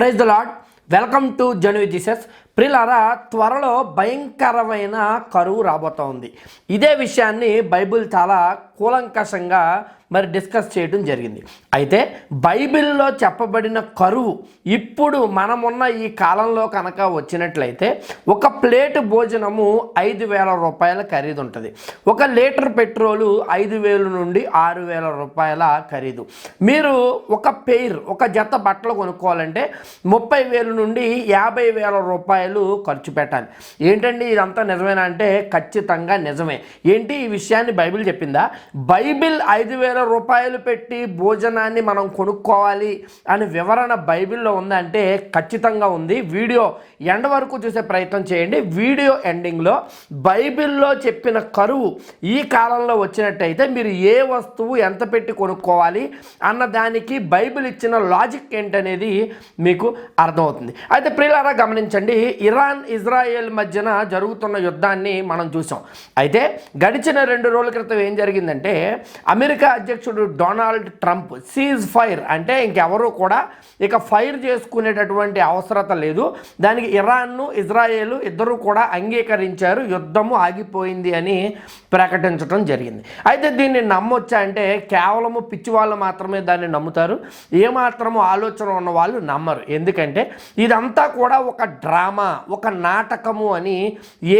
Praise the lord welcome to జను Jesus ప్రిలారా త్వరలో భయంకరమైన కరువు రాబోతోంది. ఇదే విషయాన్ని బైబిల్ చాలా కూలంకషంగా మరి డిస్కస్ చేయడం జరిగింది. అయితే బైబిల్లో చెప్పబడిన కరువు ఇప్పుడు మనమున్న ఈ కాలంలో కనుక వచ్చినట్లయితే ఒక ప్లేట్ భోజనము ఐదు వేల రూపాయల ఖరీదు ఉంటుంది. ఒక లీటర్ పెట్రోలు ఐదు వేలు నుండి ఆరు వేల రూపాయల ఖరీదు. మీరు ఒక పెయిర్ ఒక జత బట్టలు కొనుక్కోవాలంటే ముప్పై వేలు నుండి యాభై వేల రూపాయలు ఖర్చు పెట్టాలి. ఏంటండి ఇదంతా నిజమేనా అంటే ఖచ్చితంగా నిజమే. ఏంటి ఈ విషయాన్ని బైబిల్ చెప్పిందా? బైబిల్ ఐదు వేల రూపాయలు పెట్టి భోజనాన్ని మనం కొనుక్కోవాలి అనే వివరణ బైబిల్లో ఉందంటే ఖచ్చితంగా ఉంది. వీడియో ఎండ్ వరకు చూసే ప్రయత్నం చేయండి. వీడియో ఎండింగ్లో బైబిల్లో చెప్పిన కరువు ఈ కాలంలో వచ్చినట్టయితే మీరు ఏ వస్తువు ఎంత పెట్టి కొనుక్కోవాలి అన్న దానికి బైబిల్ ఇచ్చిన లాజిక్ ఏంటనేది మీకు అర్థమవుతుంది. అయితే ప్రియులారా గమనించండి ఇరాన్ ఇజ్రాయెల్ మధ్యన జరుగుతున్న యుద్ధాన్ని మనం చూసాం. అయితే గడిచిన రెండు రోజుల క్రితం ఏం జరిగిందండి ఏంటంటే అమెరికా అధ్యక్షుడు డొనాల్డ్ ట్రంప్ సీజ్ ఫైర్ అంటే ఇంకెవరూ కూడా ఇక ఫైర్ చేసుకునేటటువంటి అవసరత లేదు. దానికి ఇరాన్ను ఇజ్రాయేల్ ఇద్దరు కూడా అంగీకరించారు. యుద్ధము ఆగిపోయింది అని ప్రకటించడం జరిగింది. అయితే దీన్ని నమ్మొచ్చా అంటే కేవలము పిచ్చి వాళ్ళు మాత్రమే దాన్ని నమ్ముతారు. ఏమాత్రము ఆలోచన ఉన్న వాళ్ళు నమ్మరు. ఎందుకంటే ఇదంతా కూడా ఒక డ్రామా ఒక నాటకము అని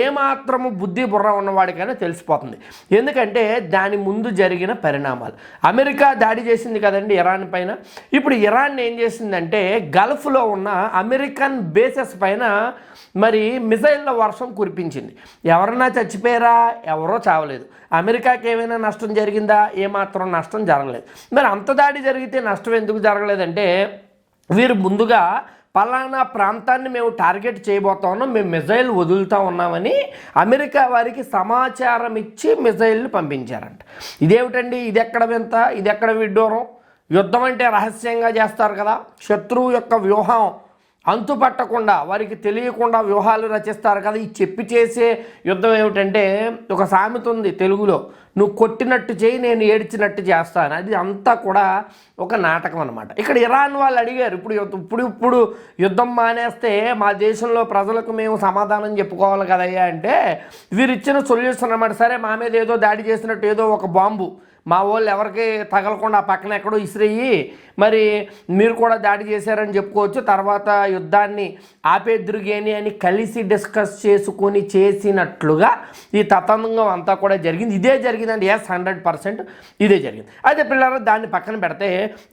ఏమాత్రము బుద్ధి బుర్ర ఉన్నవాడికైనా తెలిసిపోతుంది. ఎందుకంటే దాని ముందు జరిగిన పరిణామాలు. అమెరికా దాడి చేసింది కదండి ఇరాన్ పైన. ఇప్పుడు ఇరాన్ ఏం చేసిందంటే గల్ఫ్లో ఉన్న అమెరికన్ బేసెస్ పైన మరి మిసైళ్ళ వర్షం కురిపించింది. ఎవరన్నా చచ్చిపోయారా? ఎవరో చావలేదు. అమెరికాకి ఏమైనా నష్టం జరిగిందా? ఏమాత్రం నష్టం జరగలేదు. మరి అంత దాడి జరిగితే నష్టం ఎందుకు జరగలేదంటే వీరు ముందుగా పలానా ప్రాంతాన్ని మేము టార్గెట్ చేయబోతా ఉన్నాం మేము మిజైల్ వదులుతా ఉన్నామని అమెరికా వారికి సమాచారం ఇచ్చి మిజైల్ని పంపించారంట. ఇదేమిటండి? ఇది ఎక్కడ వింత? ఇది ఎక్కడ విడ్డూరం? యుద్ధం అంటే రహస్యంగా చేస్తారు కదా? శత్రువు యొక్క వ్యూహం అంతుపట్టకుండా వారికి తెలియకుండా వ్యూహాలు రచిస్తారు కదా. ఈ చెప్పి చేసే యుద్ధం ఏమిటంటే ఒక సామెత ఉంది తెలుగులో నువ్వు కొట్టినట్టు చేయి నేను ఏడ్చినట్టు చేస్తాను. అది అంతా కూడా ఒక నాటకం అనమాట ఇక్కడ ఇరాన్ వాళ్ళు అడిగారు ఇప్పుడు ఇప్పుడు ఇప్పుడు యుద్ధం మానేస్తే మా దేశంలో ప్రజలకు మేము సమాధానం చెప్పుకోవాలి కదయ్యా అంటే వీరిచ్చిన సొల్యూషన్ అనమాట సరే మా మీద ఏదో దాడి చేసినట్టు ఏదో ఒక బాంబు మా వాళ్ళు ఎవరికి తగలకుండా పక్కన ఎక్కడో ఇసిరేయి మరి మీరు కూడా దాడి చేశారని చెప్పుకోవచ్చు. తర్వాత యుద్ధాన్ని ఆపేద్రుగేని అని కలిసి డిస్కస్ చేసుకొని చేసినట్లుగా ఈ తతంగం అంతా కూడా జరిగింది. ఇదే జరిగిందండి. ఎస్ హండ్రెడ్ పర్సెంట్ ఇదే జరిగింది. అయితే పిల్లలు దాన్ని పక్కన పెడితే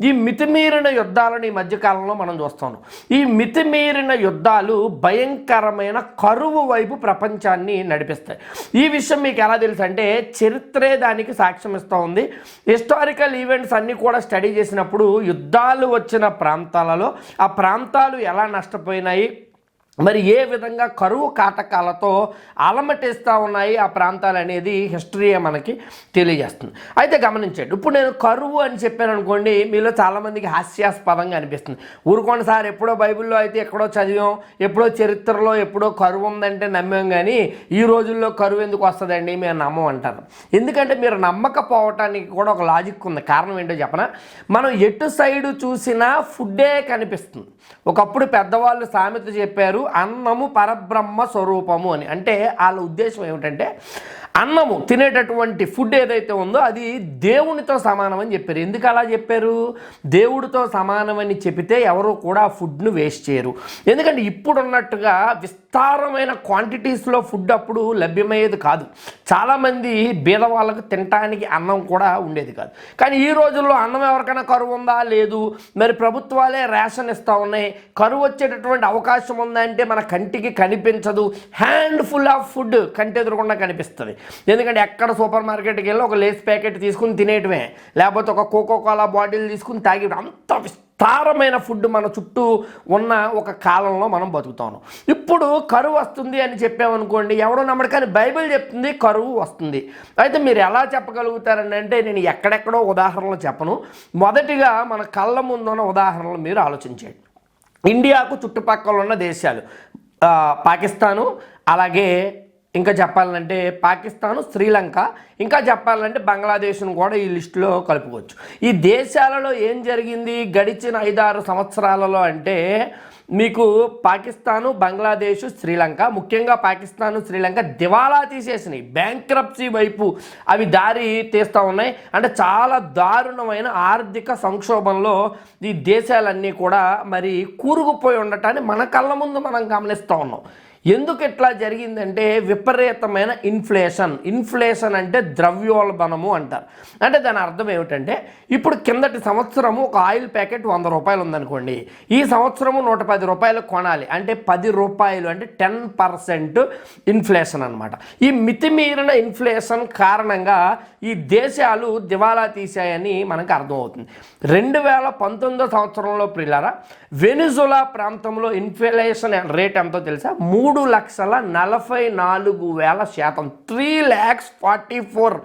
ఈ మితిమీరిన యుద్ధాలను ఈ మధ్యకాలంలో మనం చూస్తాం. ఈ మితిమీరిన యుద్ధాలు భయంకరమైన కరువు వైపు ప్రపంచాన్ని నడిపిస్తాయి. ఈ విషయం మీకు ఎలా తెలుసు అంటే చరిత్రే దానికి సాక్ష్యం ఇస్తూ ఉంది. హిస్టారికల్ ఈవెంట్స్ అన్నీ కూడా స్టడీ చేసినప్పుడు యుద్ధాలు వచ్చిన ప్రాంతాలలో ఆ ప్రాంతాలు ఎలా నష్టపోయినాయి మరి ఏ విధంగా కరువు కాటకాలతో అలమటిస్తూ ఉన్నాయి ఆ ప్రాంతాలు అనేది హిస్టరీ మనకి తెలియజేస్తుంది. అయితే గమనించండి ఇప్పుడు నేను కరువు అని చెప్పాను అనుకోండి మీలో చాలామందికి హాస్యాస్పదంగా అనిపిస్తుంది. ఊరుకోండి సార్ ఎప్పుడో బైబిల్లో అయితే ఎక్కడో చదివాం ఎప్పుడో చరిత్రలో ఎప్పుడో కరువు ఉందంటే నమ్మాం కానీ ఈ రోజుల్లో కరువు ఎందుకు వస్తుందండి మేము నమ్మం అంటారు. ఎందుకంటే మీరు నమ్మకపోవటానికి కూడా ఒక లాజిక్ ఉంది. కారణం ఏంటో చెప్పనా? మనం ఎటు సైడు చూసినా ఫుడ్డే కనిపిస్తుంది. ఒకప్పుడు పెద్దవాళ్ళు సామెత చెప్పారు అన్నము పరబ్రహ్మ స్వరూపము అని. అంటే వాళ్ళ ఉద్దేశం ఏమిటంటే అన్నము తినేటటువంటి ఫుడ్ ఏదైతే ఉందో అది దేవునితో సమానం అని చెప్పారు. ఎందుకు అలా చెప్పారు? దేవుడితో సమానమని చెబితే ఎవరు కూడా ఫుడ్ను వేస్ట్ చేయరు. ఎందుకంటే ఇప్పుడు ఉన్నట్టుగా విస్తారమైన క్వాంటిటీస్లో ఫుడ్ అప్పుడు లభ్యమయ్యేది కాదు. చాలామంది బీద వాళ్ళకు తినటానికి అన్నం కూడా ఉండేది కాదు. కానీ ఈ రోజుల్లో అన్నం ఎవరికైనా కరువు ఉందా? లేదు. మరి ప్రభుత్వాలే రేషన్ ఇస్తూ ఉన్నాయి. కరువు వచ్చేటటువంటి అవకాశం ఉందంటే మన కంటికి కనిపించదు. హ్యాండ్ ఫుల్ ఆఫ్ ఫుడ్ కంటి ఎదురకుండా కనిపిస్తుంది. ఎందుకంటే ఎక్కడ సూపర్ మార్కెట్కి వెళ్ళి ఒక లేస్ ప్యాకెట్ తీసుకుని తినేయటమే. లేకపోతే ఒక కోకో కోలా బాటిల్ తీసుకుని తాగి అంత విస్తారమైన ఫుడ్ మన చుట్టూ ఉన్న ఒక కాలంలో మనం బతుకుతాను. ఇప్పుడు కరువు వస్తుంది అని చెప్పామనుకోండి ఎవడో నమ్మడు కానీ బైబిల్ చెప్తుంది కరువు వస్తుంది. అయితే మీరు ఎలా చెప్పగలుగుతారని అంటే నేను ఎక్కడెక్కడో ఉదాహరణలు చెప్పను. మొదటిగా మన కళ్ళ ముందున్న ఉదాహరణలు మీరు ఆలోచించండి ఇండియాకు చుట్టుపక్కల ఉన్న దేశాలు పాకిస్తాను అలాగే ఇంకా చెప్పాలంటే పాకిస్తాన్ శ్రీలంక ఇంకా చెప్పాలంటే బంగ్లాదేశ్ను కూడా ఈ లిస్టులో కలుపుకోవచ్చు. ఈ దేశాలలో ఏం జరిగింది? గడిచిన ఐదారు సంవత్సరాలలో అంటే మీకు పాకిస్తాను బంగ్లాదేశ్ శ్రీలంక ముఖ్యంగా పాకిస్తాను శ్రీలంక దివాలా తీసేసినాయి. బ్యాంక్రప్సీ వైపు అవి దారి తీస్తూ ఉన్నాయి. అంటే చాలా దారుణమైన ఆర్థిక సంక్షోభంలో ఈ దేశాలన్నీ కూడా మరి కూరుకుపోయి ఉండటాన్ని మన కళ్ళ ముందు మనం గమనిస్తూ ఉన్నాం. ఎందుకు ఇట్లా జరిగిందంటే విపరీతమైన ఇన్ఫ్లేషన్. ఇన్ఫ్లేషన్ అంటే ద్రవ్యోల్బణము అంటారు. అంటే దాని అర్థం ఏమిటంటే ఇప్పుడు కిందటి సంవత్సరము ఒక ఆయిల్ ప్యాకెట్ వంద రూపాయలు ఉందనుకోండి. ఈ సంవత్సరము నూట పది రూపాయలు కొనాలి. అంటే పది రూపాయలు అంటే టెన్ పర్సెంట్ ఇన్ఫ్లేషన్ అనమాట ఈ మితిమీరిన ఇన్ఫ్లేషన్ కారణంగా ఈ దేశాలు దివాలా తీశాయని మనకు అర్థమవుతుంది. రెండు వేల పంతొమ్మిదో సంవత్సరంలో ప్రిలారా వెనిజులా ప్రాంతంలో ఇన్ఫ్లేషన్ రేట్ ఎంతో తెలుసా? మూడు మూడు లక్షల నలభై నాలుగు వేల శాతం. Three lakhs forty four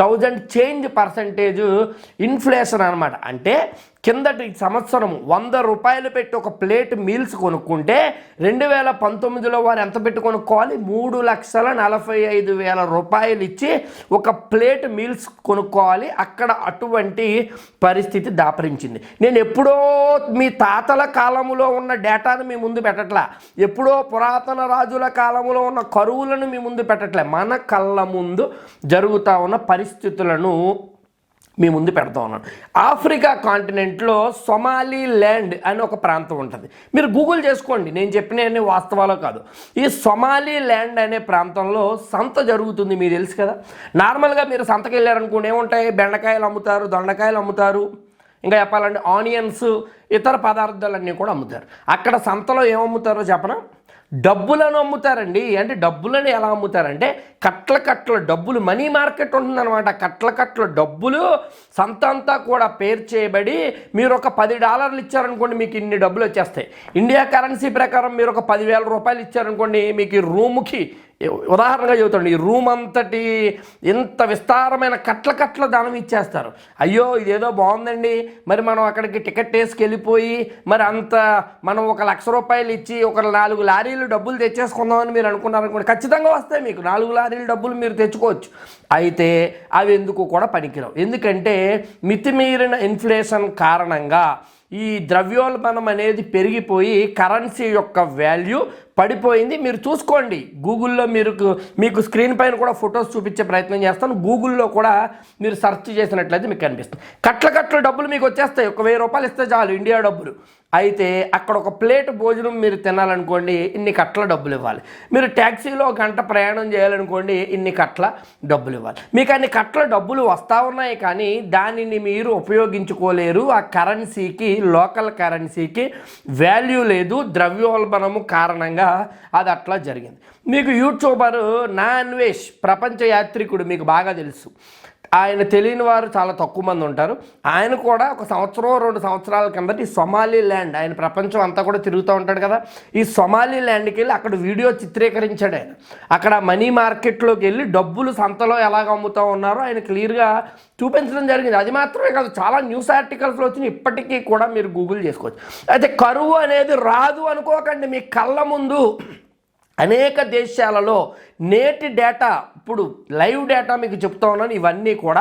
thousand change percentage inflation అనమాట అంటే కిందటి సంవత్సరం వంద రూపాయలు పెట్టి ఒక ప్లేట్ మీల్స్ కొనుక్కుంటే రెండు వేల పంతొమ్మిదిలో వారు ఎంత పెట్టి కొనుక్కోవాలి? మూడు లక్షల నలభై ఐదు వేల రూపాయలు ఇచ్చి ఒక ప్లేట్ మీల్స్ కొనుక్కోవాలి. అక్కడ అటువంటి పరిస్థితి దాపరించింది. నేను ఎప్పుడో మీ తాతల కాలంలో ఉన్న డేటాను మీ ముందు పెట్టట్లా. ఎప్పుడో పురాతన రాజుల కాలంలో ఉన్న కరువులను మీ ముందు పెట్టట్లే. మన కళ్ళ ముందు జరుగుతూ ఉన్న పరిస్థితులను మీ ముందు పెడతా ఉన్నాను. ఆఫ్రికా కాంటినెంట్లో సొమాలి ల్యాండ్ అని ఒక ప్రాంతం ఉంటుంది. మీరు గూగుల్ చేసుకోండి. నేను చెప్పిన అన్ని వాస్తవాలు కాదు. ఈ సొమాలి ల్యాండ్ అనే ప్రాంతంలో సంత జరుగుతుంది మీకు తెలుసు కదా. నార్మల్గా మీరు సంతకి వెళ్ళారనుకోండి ఏముంటాయి? బెండకాయలు అమ్ముతారు దొండకాయలు అమ్ముతారు ఇంకా చెప్పాలంటే ఆనియన్స్ ఇతర పదార్థాలన్నీ కూడా అమ్ముతారు. అక్కడ సంతలో ఏమమ్ముతారో చెప్పనా? డబ్బులను అమ్ముతారండి. అంటే డబ్బులను ఎలా అమ్ముతారంటే కట్ల కట్ల డబ్బులు మనీ మార్కెట్ ఉంటుందన్నమాట. కట్ల కట్ల డబ్బులు సంతంతా కూడా పేరు చేయబడి మీరు ఒక పది డాలర్లు ఇచ్చారనుకోండి మీకు ఇన్ని డబ్బులు వచ్చేస్తాయి. ఇండియా కరెన్సీ ప్రకారం మీరు ఒక పదివేల రూపాయలు ఇచ్చారనుకోండి మీకు రూముకి ఉదాహరణగా చెబుతాను ఈ రూమ్ అంతటి ఇంత విస్తారమైన కట్ల కట్ల దానం ఇచ్చేస్తారు. అయ్యో ఇదేదో బాగుందండి. మరి మనం అక్కడికి టికెట్ వేసుకెళ్ళిపోయి మరి అంత మనం ఒక లక్ష రూపాయలు ఇచ్చి ఒక నాలుగు లారీలు డబ్బులు తెచ్చేసుకుందామని మీరు అనుకున్నారనుకోండి ఖచ్చితంగా వస్తాయి మీకు. నాలుగు లారీలు డబ్బులు మీరు తెచ్చుకోవచ్చు. అయితే అవి ఎందుకు కూడా పనికిరావు. ఎందుకంటే మితిమీరిన ఇన్ఫ్లేషన్ కారణంగా ఈ ద్రవ్యోల్బణం అనేది పెరిగిపోయి కరెన్సీ యొక్క వాల్యూ పడిపోయింది. మీరు చూసుకోండి. గూగుల్లో మీరు మీకు స్క్రీన్ పైన కూడా ఫొటోస్ చూపించే ప్రయత్నం చేస్తాను. గూగుల్లో కూడా మీరు సెర్చ్ చేసినట్లయితే మీకు కనిపిస్తుంది. కట్ల కట్ల డబ్బులు మీకు వచ్చేస్తాయి. ఒక వెయ్యి రూపాయలు ఇస్తే చాలు. ఇండియా డబ్బులు. అయితే అక్కడ ఒక ప్లేట్ భోజనం మీరు తినాలనుకోండి ఇన్ని కట్ల డబ్బులు ఇవ్వాలి. మీరు ట్యాక్సీలో గంట ప్రయాణం చేయాలనుకోండి ఇన్ని కట్ల డబ్బులు ఇవ్వాలి. మీకు అన్ని కట్ల డబ్బులు వస్తూ ఉన్నాయి కానీ దానిని మీరు ఉపయోగించుకోలేరు. ఆ కరెన్సీకి లోకల్ కరెన్సీకి వాల్యూ లేదు ద్రవ్యోల్బణము కారణంగా అది అట్లా జరిగింది. మీకు యూట్యూబర్ నాన్వేష్ ప్రపంచ యాత్రికుడు మీకు బాగా తెలుసు. ఆయన తెలియని వారు చాలా తక్కువ మంది ఉంటారు. ఆయన కూడా ఒక సంవత్సరం రెండు సంవత్సరాల కిందట ఈ సొమాలి ల్యాండ్ ఆయన ప్రపంచం అంతా కూడా తిరుగుతూ ఉంటాడు కదా. ఈ సొమాలి ల్యాండ్కి వెళ్ళి అక్కడ వీడియో చిత్రీకరించాడు ఆయన. అక్కడ మనీ మార్కెట్లోకి వెళ్ళి డబ్బులు సంతలో ఎలాగ అమ్ముతూ ఉన్నారో ఆయన క్లియర్గా చూపించడం జరిగింది. అది మాత్రమే కాదు చాలా న్యూస్ ఆర్టికల్స్లో వచ్చిన ఇప్పటికీ కూడా మీరు గూగుల్ చేసుకోవచ్చు. అయితే కరువు అనేది రాదు అనుకోకండి మీ కళ్ళ ముందు. అనేక దేశాలలో నేటి డేటా ఇప్పుడు లైవ్ డేటా మీకు చెప్తా ఉన్నాను ఇవన్నీ కూడా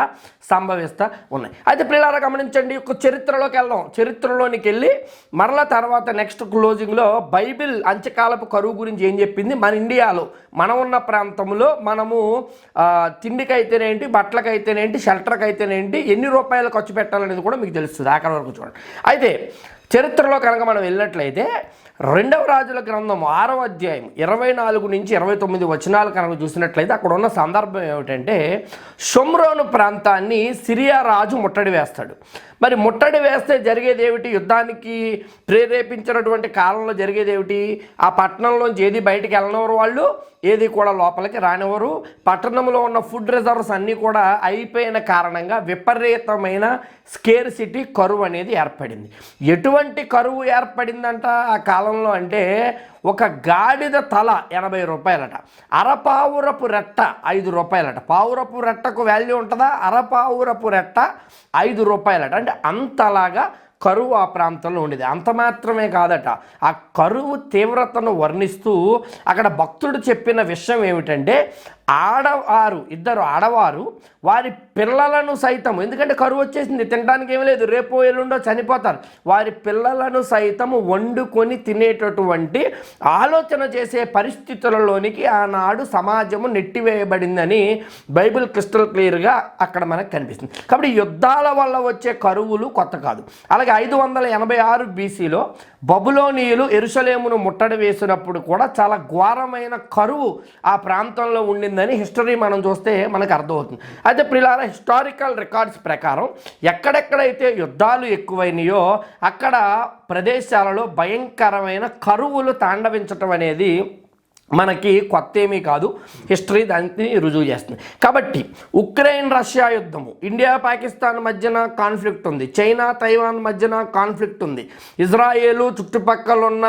సంభవిస్తూ ఉన్నాయి. అయితే పిల్లల గమనించండి ఒక చరిత్రలోకి వెళ్దాం. చరిత్రలోనికి వెళ్ళి మరల తర్వాత నెక్స్ట్ క్లోజింగ్లో బైబిల్ అంచకాలపు కరువు గురించి ఏం చెప్పింది? మన ఇండియాలో మనం ఉన్న ప్రాంతంలో మనము తిండికైతేనేంటి బట్టలకైతేనేంటి షెల్టర్కి అయితేనేంటి ఎన్ని రూపాయలు ఖర్చు పెట్టాలనేది కూడా మీకు తెలుస్తుంది. అక్కడ వరకు చూడండి. అయితే చరిత్రలో కనుక మనం వెళ్ళినట్లయితే రెండవ రాజుల గ్రంథం ఆరవ అధ్యాయం ఇరవై నాలుగు నుంచి ఇరవై తొమ్మిది వచనాలు కనుక చూసినట్లయితే అక్కడ ఉన్న సందర్భం ఏమిటంటే షొమ్రోను ప్రాంతాన్ని సిరియా రాజు ముట్టడి వేస్తాడు. మరి ముట్టడి వేస్తే జరిగేది ఏమిటి యుద్ధానికి ప్రేరేపించినటువంటి కాలంలో జరిగేది ఏమిటి ఆ పట్టణంలోంచి ఏది బయటికి వెళ్ళనివారు వాళ్ళు ఏది కూడా లోపలికి రానివ్వరు. పట్టణంలో ఉన్న ఫుడ్ రిజర్వ్స్ అన్నీ కూడా అయిపోయిన కారణంగా విపరీతమైన స్కేర్ సిటీ కరువు అనేది ఏర్పడింది. ఎటువంటి కరువు ఏర్పడిందంట ఆ కాలంలో అంటే ఒక గాడిద తల ఎనభై రూపాయలట అరపావురపు రెట్ట ఐదు రూపాయలట. పావురపు రెట్టకు వాల్యూ ఉంటుందా? అరపావురపు రెట్ట ఐదు రూపాయలట. అంటే అంతలాగా కరువు ఆ ప్రాంతంలో ఉండేది. అంత మాత్రమే కాదట. ఆ కరువు తీవ్రతను వర్ణిస్తూ అక్కడ భక్తుడు చెప్పిన విషయం ఏమిటంటే ఆడవారు ఇద్దరు ఆడవారు వారి పిల్లలను సైతం ఎందుకంటే కరువు వచ్చేసింది తినడానికి ఏమీ లేదు రేపు ఎల్లుండో చనిపోతారు. వారి పిల్లలను సైతం వండుకొని తినేటటువంటి ఆలోచన చేసే పరిస్థితులలోనికి ఆనాడు సమాజము నెట్టివేయబడిందని బైబిల్ క్రిస్టల్ క్లియర్గా అక్కడ మనకు కనిపిస్తుంది. కాబట్టి యుద్ధాల వల్ల వచ్చే కరువులు కొత్త కాదు. అలాగే ఐదు వందల ఎనభై ఆరు బీసీలో బబులోనియులు ఎరుసలేమును ముట్టడి వేసినప్పుడు కూడా చాలా ఘోరమైన కరువు ఆ ప్రాంతంలో ఉండింది. జరిగిందని హిస్టరీ మనం చూస్తే మనకు అర్థమవుతుంది. అయితే ప్రిలార హిస్టారికల్ రికార్డ్స్ ప్రకారం ఎక్కడెక్కడైతే యుద్ధాలు ఎక్కువైనాయో అక్కడ ప్రదేశాలలో భయంకరమైన కరువులు తాండవించటం అనేది మనకి కొత్త ఏమీ కాదు. హిస్టరీ దాన్ని రుజువు చేస్తుంది. కాబట్టి ఉక్రెయిన్ రష్యా యుద్ధము ఇండియా పాకిస్తాన్ మధ్యన కాన్ఫ్లిక్ట్ ఉంది. చైనా తైవాన్ మధ్యన కాన్ఫ్లిక్ట్ ఉంది. ఇజ్రాయేలు చుట్టుపక్కల ఉన్న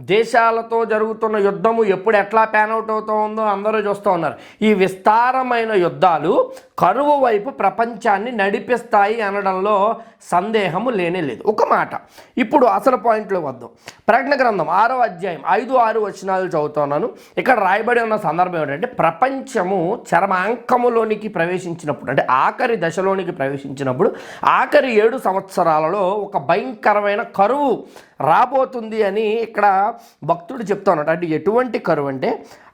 దేశాలతో జరుగుతున్న యుద్ధము ఎప్పుడు ఎట్లా ప్యాన్ అవుట్ అవుతూ ఉందో అందరూ చూస్తూ ఉన్నారు. ఈ విస్తారమైన యుద్ధాలు కరువు వైపు ప్రపంచాన్ని నడిపిస్తాయి అనడంలో సందేహము లేనే లేదు. ఒక మాట ఇప్పుడు అసలు పాయింట్లో వద్దాం. ప్రకటన గ్రంథం ఆరో అధ్యాయం ఐదు ఆరు వచనాలు చదువుతున్నాను. ఇక్కడ రాయబడి ఉన్న సందర్భం ఏంటంటే ప్రపంచము చరమాంకములోనికి ప్రవేశించినప్పుడు అంటే ఆఖరి దశలోనికి ప్రవేశించినప్పుడు ఆఖరి ఏడు సంవత్సరాలలో ఒక భయంకరమైన కరువు రాబోతుంది అని ఇక్కడ భక్తుడు చెప్తా అంటే ఎటువంటి కరువు అంటే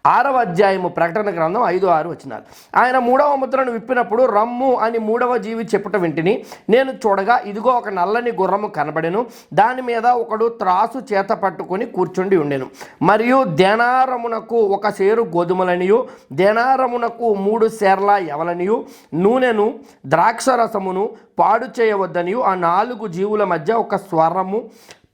ఆరవ అధ్యాయము ప్రకటన గ్రంథం ఐదు ఆరు వచ్చినారు ఆయన మూడవ ముద్రను విప్పినప్పుడు రమ్ము అని మూడవ జీవి చెప్పుట వింటిని నేను చూడగా ఇదిగో ఒక నల్లని గుర్రము కనబడెను దాని మీద ఒకడు త్రాసు చేత పట్టుకొని కూర్చుండి ఉండెను. మరియు దేనారమునకు ఒక సేరు గోధుమలనియు దేనారమునకు మూడు సేర్ల ఎవలనియు నూనెను ద్రాక్షరసమును పాడు చేయవద్దనియు ఆ నాలుగు జీవుల మధ్య ఒక స్వరము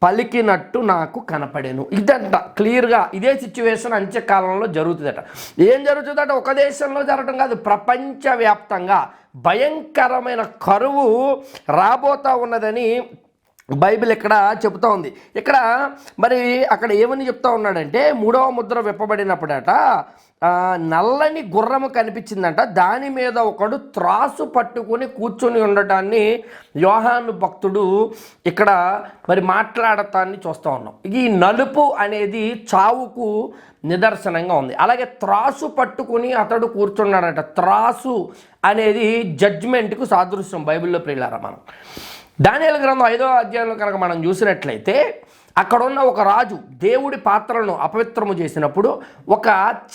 పలికినట్టు నాకు కనపడేను. ఇదంట క్లియర్గా ఇదే సిచ్యువేషన్ అంత్యకాలంలో జరుగుతుందట. ఏం జరుగుతుందట? ఒక దేశంలో జరగటం కాదు ప్రపంచవ్యాప్తంగా భయంకరమైన కరువు రాబోతా ఉన్నదని బైబిల్ ఇక్కడ చెప్తా ఉంది. ఇక్కడ మరి అక్కడ ఏమని చెప్తా ఉన్నాడంటే మూడవ ముద్ర విప్పబడినప్పుడట నల్లని గుర్రము కనిపించిందంట. దాని మీద ఒకడు త్రాసు పట్టుకుని కూర్చొని ఉండటాన్ని యోహాను భక్తుడు ఇక్కడ మరి మాట్లాడటాన్ని చూస్తూ ఉన్నాం. ఈ నలుపు అనేది చావుకు నిదర్శనంగా ఉంది. అలాగే త్రాసు పట్టుకుని అతడు కూర్చున్నాడట. త్రాసు అనేది జడ్జ్మెంట్కు సాదృశ్యం బైబిల్లో ప్రియులారా మనం. దానియల గ్రంథం ఐదో అధ్యాయంలో కనుక మనం చూసినట్లయితే అక్కడ ఉన్న ఒక రాజు దేవుడి పాత్రలను అపవిత్రము చేసినప్పుడు ఒక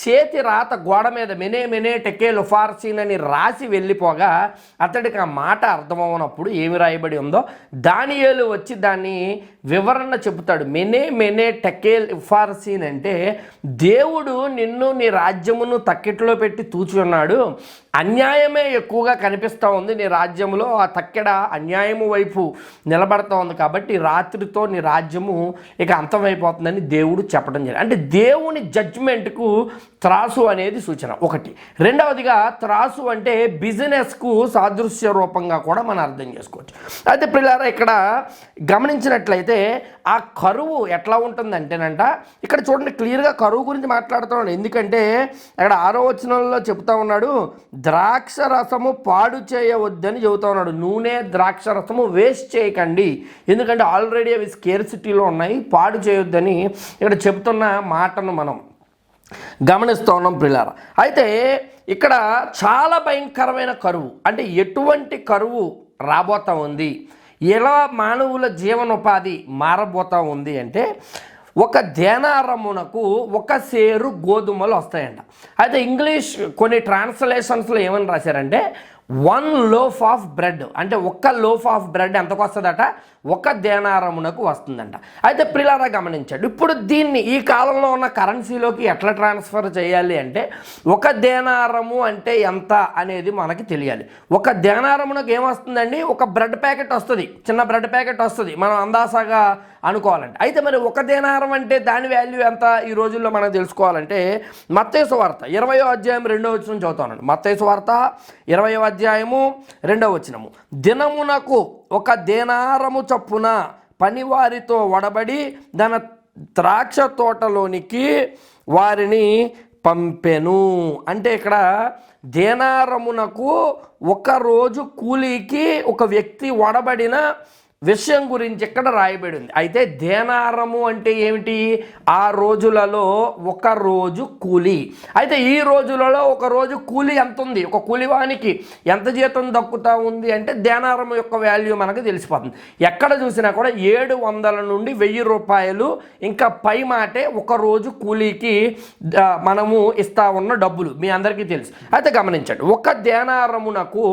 చేతి రాత గోడ మీద మెనే మెనే టెకే లుఫార్సీన్ అని రాసి వెళ్ళిపోగా అతడికి ఆ మాట అర్థమవునప్పుడు ఏమి రాయబడి ఉందో దానియేలు వచ్చి దాన్ని వివరణ చెబుతాడు. మెనే మెనే టెకే లుఫార్సీన్ అంటే దేవుడు నిన్ను నీ రాజ్యమును తక్కిట్లో పెట్టి తూచున్నాడు. అన్యాయమే ఎక్కువగా కనిపిస్తూ ఉంది నీ రాజ్యంలో ఆ తక్కెడ అన్యాయము వైపు నిలబడతా ఉంది కాబట్టి రాత్రితో నీ రాజ్యము ఇక అంతమైపోతుందని దేవుడు చెప్పడం జరిగింది. అంటే దేవుని జడ్జ్మెంట్కు త్రాసు అనేది సూచన ఒకటి. రెండవదిగా త్రాసు అంటే బిజినెస్కు సాదృశ్య రూపంగా కూడా మనం అర్థం చేసుకోవచ్చు. అయితే పిల్లారా ఇక్కడ గమనించినట్లయితే ఆ కరువు ఎట్లా ఉంటుందంటేనంట ఇక్కడ చూడండి క్లియర్గా కరువు గురించి మాట్లాడుతున్నాడు. ఎందుకంటే అక్కడ ఆరో వచనంలో చెప్తా ఉన్నాడు ద్రాక్ష రసము పాడు చేయవద్దని చెబుతా ఉన్నాడు. నూనె ద్రాక్ష రసము వేస్ట్ చేయకండి. ఎందుకంటే ఆల్రెడీ అవి స్కేర్సిటీలో ఉన్నాయి పాడు చేయొద్దని ఇక్కడ చెప్తున్న మాటను మనం గమనిస్తూ ఉన్నాం పిల్లల అయితే ఇక్కడ చాలా భయంకరమైన కరువు. అంటే ఎటువంటి కరువు రాబోతా ఉంది? ఎలా మానవుల జీవనోపాధి మారబోతా ఉంది అంటే ఒక ధ్యానారమునకు ఒక సేరు గోధుమలు వస్తాయంట. అయితే ఇంగ్లీష్ కొన్ని ట్రాన్స్లేషన్స్లో ఏమని రాశారంటే వన్ లోఫ్ ఆఫ్ బ్రెడ్ అంటే ఒక్క లోఫ్ ఆఫ్ బ్రెడ్ ఎంతకు వస్తుందట? ఒక దేనారమునకు వస్తుందంట. అయితే ప్రిలారా గమనించాడు ఇప్పుడు దీన్ని ఈ కాలంలో ఉన్న కరెన్సీలోకి ఎట్లా ట్రాన్స్ఫర్ చేయాలి అంటే ఒక దేనారము అంటే ఎంత అనేది మనకి తెలియాలి. ఒక దేనారమునకు ఏమొస్తుందండి? ఒక బ్రెడ్ ప్యాకెట్ వస్తుంది. చిన్న బ్రెడ్ ప్యాకెట్ వస్తుంది. మనం అందాసగా అనుకోవాలంటే అయితే మరి ఒక దేనారం అంటే దాని వాల్యూ ఎంత? ఈ రోజుల్లో మనం తెలుసుకోవాలంటే మత్తేసు వార్త ఇరవయో అధ్యాయం రెండో వచనం చదువుతానండి. మత్తేసు వార్త ఇరవయో అధ్యాయము రెండో వచనము. దినమునకు ఒక దేనారము చప్పున పనివారితో వడబడి దాని ద్రాక్ష తోటలోనికి వారిని పంపెను. అంటే ఇక్కడ దేనారమునకు ఒక రోజు కూలీకి ఒక వ్యక్తి వడబడిన విషయం గురించి ఇక్కడ రాయబడింది. అయితే దేనారము అంటే ఏమిటి? ఆ రోజులలో ఒక రోజు కూలి. అయితే ఈ రోజులలో ఒక రోజు కూలి ఎంత ఉంది ఒక కూలివానికి ఎంత జీతం దక్కుతా ఉంది అంటే దేనారం యొక్క వాల్యూ మనకు తెలిసిపోతుంది. ఎక్కడ చూసినా కూడా ఏడు వందల నుండి వెయ్యి రూపాయలు ఇంకా పై మాటే ఒక రోజు కూలీకి మనము ఇస్తా ఉన్న డబ్బులు. మీ అందరికీ తెలుసు. అయితే గమనించండి. ఒక దేనారమునకు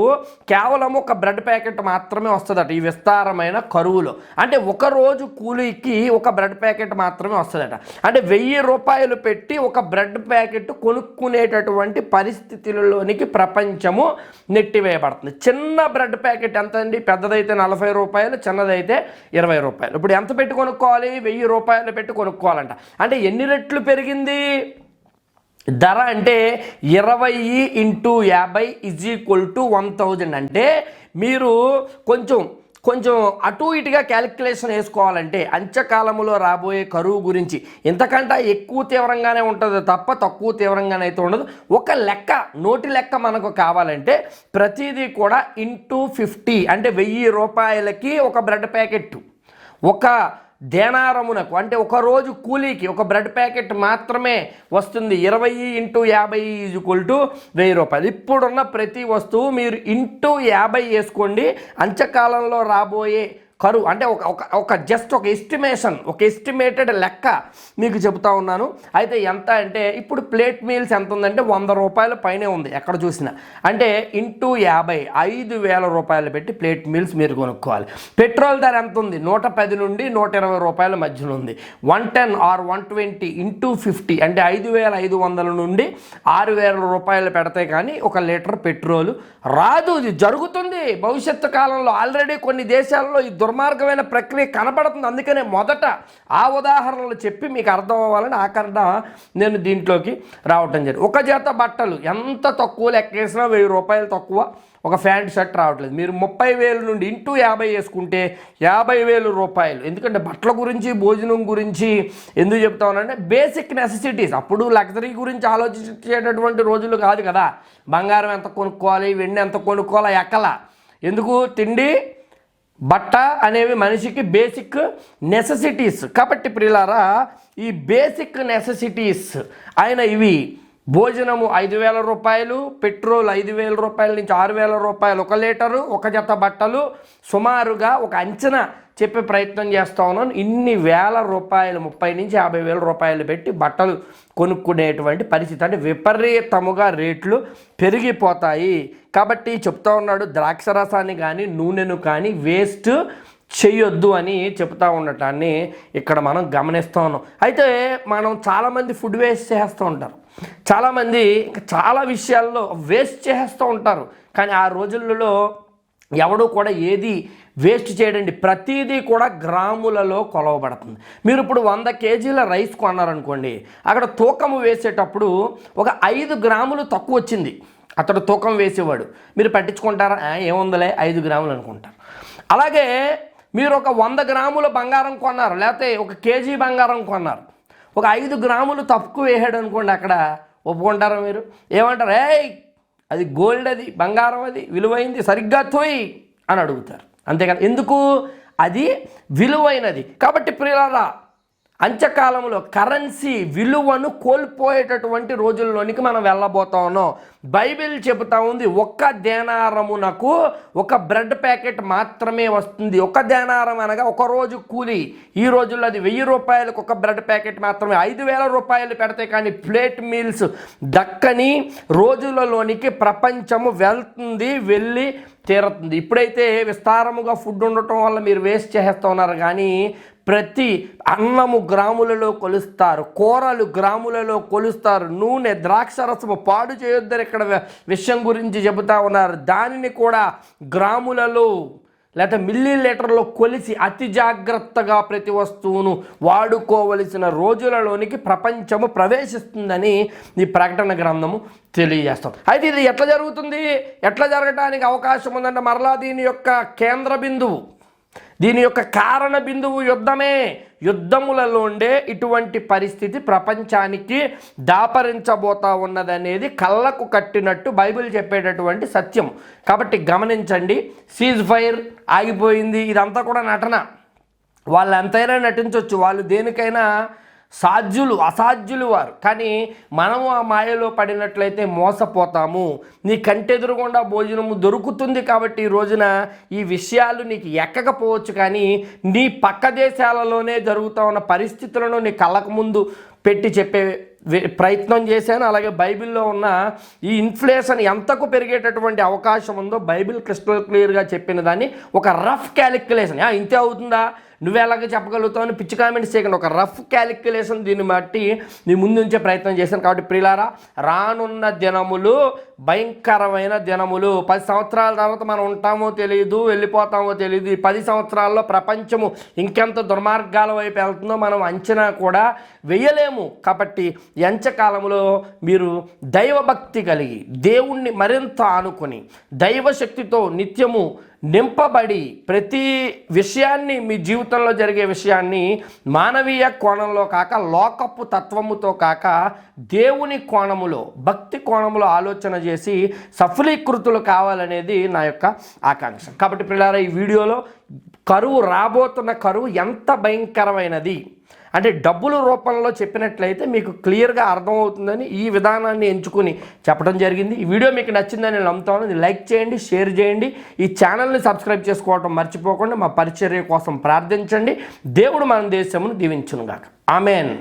కేవలం ఒక బ్రెడ్ ప్యాకెట్ మాత్రమే వస్తుందట. ఈ విస్తారమైన కరువులో. అంటే ఒక రోజు కూలీకి ఒక బ్రెడ్ ప్యాకెట్ మాత్రమే వస్తుందట. అంటే వెయ్యి రూపాయలు పెట్టి ఒక బ్రెడ్ ప్యాకెట్ కొనుక్కునేటటువంటి పరిస్థితులలోనికి ప్రపంచము నెట్టివేయబడుతుంది. చిన్న బ్రెడ్ ప్యాకెట్ ఎంత అండి పెద్దదైతే నలభై రూపాయలు చిన్నదైతే ఇరవై రూపాయలు. ఇప్పుడు ఎంత పెట్టి కొనుక్కోవాలి? వెయ్యి రూపాయలు పెట్టి కొనుక్కోవాలంట. అంటే ఎన్ని రెట్లు పెరిగింది? ధర అంటే ఇరవై ఇంటూ యాభై is equal to one thousand. అంటే మీరు కొంచెం కొంచెం అటు ఇటుగా క్యాలిక్యులేషన్ వేసుకోవాలంటే అంత్యకాలంలో రాబోయే కరువు గురించి ఇంతకంటే ఎక్కువ తీవ్రంగానే ఉంటుంది తప్ప తక్కువ తీవ్రంగానే అయితే ఉండదు. ఒక లెక్క నోటి లెక్క మనకు కావాలంటే ప్రతిదీ కూడా ఇంటూ ఫిఫ్టీ అంటే వెయ్యి రూపాయలకి ఒక బ్రెడ్ ప్యాకెట్. ఒక దేనారమునకు అంటే ఒక రోజు కూలీకి ఒక బ్రెడ్ ప్యాకెట్ మాత్రమే వస్తుంది. ఇరవై ఇంటూ యాభై ఈజ్వల్ టు వెయ్యి రూపాయలు. ఇప్పుడున్న ప్రతి వస్తువు మీరు ఇంటూ యాభై వేసుకోండి. అంచకాలంలో రాబోయే కరువు అంటే ఒక ఒక ఒక జస్ట్ ఒక ఎస్టిమేషన్ ఒక ఎస్టిమేటెడ్ లెక్క మీకు చెబుతా ఉన్నాను. అయితే ఎంత అంటే ఇప్పుడు ప్లేట్ మీల్స్ ఎంత ఉందంటే వంద రూపాయల పైనే ఉంది ఎక్కడ చూసినా. అంటే ఇంటూ యాభై ఐదు వేల రూపాయలు పెట్టి ప్లేట్ మీల్స్ మీరు కొనుక్కోవాలి. పెట్రోల్ ధర ఎంత ఉంది? నూట పది నుండి నూట ఇరవై రూపాయల మధ్యలో ఉంది. One ten or one twenty into fifty అంటే ఐదు వేల ఐదు వందల నుండి ఆరు వేల రూపాయలు పెడితే కానీ ఒక లీటర్ పెట్రోల్ రాదు. ఇది జరుగుతుంది. భవిష్యత్తు కాలంలో ఆల్రెడీ కొన్ని దేశాల్లో ఈ దుర్మార్గమైన ప్రక్రియ కనబడుతుంది. అందుకనే మొదట ఆ ఉదాహరణలు చెప్పి మీకు అర్థం అవ్వాలని ఆ కారణం నేను దీంట్లోకి రావటం జరిగింది. ఒక జత బట్టలు ఎంత తక్కువ లెక్కేసినా వెయ్యి రూపాయలు తక్కువ ఒక ప్యాంట్ షర్ట్ రావట్లేదు. మీరు ముప్పై వేలు నుండి ఇంటూ యాభై వేసుకుంటే యాభై వేలు రూపాయలు. ఎందుకంటే బట్టల గురించి భోజనం గురించి ఎందుకు చెప్తా ఉన్నానంటే బేసిక్ నెసెసిటీస్ అప్పుడు లగ్జరీ గురించి ఆలోచించేటటువంటి రోజులు కాదు కదా. బంగారం ఎంత కొనుక్కోవాలి వెండి ఎంత కొనుక్కోవాలి ఎక్కల? ఎందుకు? తిండి బట్ట అనేవి మనిషికి బేసిక్ నెససిటీస్ కాబట్టి ప్రియులారా ఈ బేసిక్ నెససిటీస్ ఆయన ఇవి భోజనము ఐదు వేల రూపాయలు పెట్రోల్ ఐదు వేల రూపాయల నుంచి ఆరు వేల రూపాయలు ఒక లీటరు ఒక జత బట్టలు సుమారుగా ఒక అంచనా చెప్పే ప్రయత్నం చేస్తా ఉన్నాను. ఇన్ని వేల రూపాయలు ముప్పై నుంచి యాభై వేల రూపాయలు పెట్టి బట్టలు కొనుక్కునేటువంటి పరిస్థితి. అంటే విపరీతముగా రేట్లు పెరిగిపోతాయి. కాబట్టి చెప్తా ఉన్నాడు ద్రాక్ష రసాన్ని కానీ నూనెను కానీ వేస్ట్ చేయొద్దు అని చెప్తా ఉండటాన్ని ఇక్కడ మనం గమనిస్తూ ఉన్నాం. అయితే మనం చాలామంది ఫుడ్ వేస్ట్ చేస్తూ ఉంటారు. చాలామంది చాలా విషయాల్లో వేస్ట్ చేస్తూ ఉంటారు. కానీ ఆ రోజులలో ఎవడు కూడా ఏది వేస్ట్ చేయడండి. ప్రతిదీ కూడా గ్రాములలో కొలవబడుతుంది. మీరు ఇప్పుడు వంద కేజీల రైస్ కొన్నారనుకోండి అక్కడ తూకము వేసేటప్పుడు ఒక ఐదు గ్రాములు తక్కువ వచ్చింది. అతడు తూకం వేసేవాడు. మీరు పట్టించుకుంటారా? ఏముందలే ఐదు గ్రాములు అనుకుంటారు. అలాగే మీరు ఒక వంద గ్రాముల బంగారం కొన్నారు లేకపోతే ఒక కేజీ బంగారం కొన్నారు. ఒక ఐదు గ్రాములు తక్కువ వేసాడు అనుకోండి అక్కడ ఒప్పుకుంటారా మీరు? ఏమంటారు? ఏయ్ అది గోల్డ్ అది బంగారం అది విలువైంది సరిగ్గా తోయి అని అడుగుతారు. అంతేకాదు. ఎందుకు? అది విలువైనది. కాబట్టి ప్రియులారా అంత్యకాలంలో కరెన్సీ విలువను కోల్పోయేటటువంటి రోజుల్లోనికి మనం వెళ్ళబోతా ఉన్నాం బైబిల్ చెబుతా ఉంది ఒక్క దేనారమునకు ఒక బ్రెడ్ ప్యాకెట్ మాత్రమే వస్తుంది. ఒక దేనారం అనగా ఒక రోజు కూలి. ఈ రోజుల్లో అది వెయ్యి రూపాయలకు ఒక బ్రెడ్ ప్యాకెట్ మాత్రమే. ఐదు వేల రూపాయలు పెడితే కానీ ప్లేట్ మీల్స్ దక్కని రోజులలోనికి ప్రపంచము వెళ్తుంది వెళ్ళి తీరుతుంది. ఇప్పుడైతే విస్తారముగా ఫుడ్ ఉండటం వల్ల మీరు వేస్ట్ చేస్తూ ఉన్నారు కానీ ప్రతి అన్నము గ్రాములలో కొలుస్తారు కూరలు గ్రాములలో కొలుస్తారు నూనె ద్రాక్షరసము పాడు చేయొద్దని ఇక్కడ విషయం గురించి చెబుతా ఉన్నారు. దానిని కూడా గ్రాములలో లేకపోతే మిల్లీ లీటర్లో కొలిసి అతి జాగ్రత్తగా ప్రతి వస్తువును వాడుకోవలసిన రోజులలోనికి ప్రపంచము ప్రవేశిస్తుందని ఈ ప్రకటన గ్రంథము తెలియజేస్తాం అయితే ఇది ఎట్లా జరుగుతుంది? ఎట్లా జరగడానికి అవకాశం ఉందంటే మరలా దీని యొక్క కేంద్ర బిందువు. దీని యొక్క కారణ బిందువు యుద్ధమే. యుద్ధములలో ఉండే ఇటువంటి పరిస్థితి ప్రపంచానికి దాపరించబోతా ఉన్నదనేది కళ్ళకు కట్టినట్టు బైబిల్ చెప్పేటటువంటి సత్యం. కాబట్టి గమనించండి సీజ్ ఫైర్ ఆగిపోయింది ఇదంతా కూడా నటన. వాళ్ళు ఎంతైనా నటించవచ్చు వాళ్ళు దేనికైనా సాధ్యులు అసాధ్యులు వారు. కానీ మనము ఆ మాయలో పడినట్లయితే మోసపోతాము. నీ కంటెదురుగుండా భోజనము దొరుకుతుంది కాబట్టి ఈ రోజున ఈ విషయాలు నీకు ఎక్కకపోవచ్చు కానీ నీ పక్క దేశాలలోనే జరుగుతూ ఉన్న పరిస్థితులను నీ కళ్ళకు ముందు పెట్టి చెప్పే ప్రయత్నం చేశాను. అలాగే బైబిల్లో ఉన్న ఈ ఇన్ఫ్లేషన్ ఎంతకు పెరిగేటటువంటి అవకాశం ఉందో బైబిల్ క్రిస్టల్ క్లియర్గా చెప్పిన దాన్ని ఒక రఫ్ క్యాలిక్యులేషన్. ఇంతే అవుతుందా? నువ్వు ఎలాగ చెప్పగలుగుతావు అని పిచ్చి కామెంట్స్ చేయకండి. ఒక రఫ్ క్యాలిక్యులేషన్ దీన్ని బట్టి నీ ముందుంచే ప్రయత్నం చేశాను. కాబట్టి ప్రియులారా రానున్న దినములు భయంకరమైన దినములు పది సంవత్సరాల తర్వాత మనం ఉంటామో తెలియదు వెళ్ళిపోతామో తెలియదు ఈ పది సంవత్సరాల్లో ప్రపంచము ఇంకెంత దుర్మార్గాల వైపు వెళ్తుందో మనం అంచనా కూడా వేయలేము. కాబట్టి ఎంచకాలంలో మీరు దైవభక్తి కలిగి దేవుణ్ణి మరింత ఆనుకొని దైవశక్తితో నిత్యము నింపబడి ప్రతి విషయాన్ని మీ జీవితంలో జరిగే విషయాన్ని మానవీయ కోణంలో కాక లోకపు తత్వముతో కాక దేవుని కోణములో భక్తి కోణములో ఆలోచన చేసి సఫలీకృతులు కావాలనేది నా యొక్క ఆకాంక్ష. కాబట్టి పిల్లల ఈ వీడియోలో కరువు రాబోతున్న కరువు ఎంత భయంకరమైనది? అంటే డబ్బుల రూపంలో చెప్పినట్లయితే మీకు క్లియర్గా అర్థమవుతుందని ఈ విధానాన్ని ఎంచుకుని చెప్పడం జరిగింది. ఈ వీడియో మీకు నచ్చిందని నేను నమ్ముతాను. లైక్ చేయండి షేర్ చేయండి. ఈ ఛానల్ని సబ్స్క్రైబ్ చేసుకోవడం మర్చిపోకుండా మా పరిచర్య కోసం ప్రార్థించండి. దేవుడు మన దేశమును దీవించునుగాక. ఆమెన్.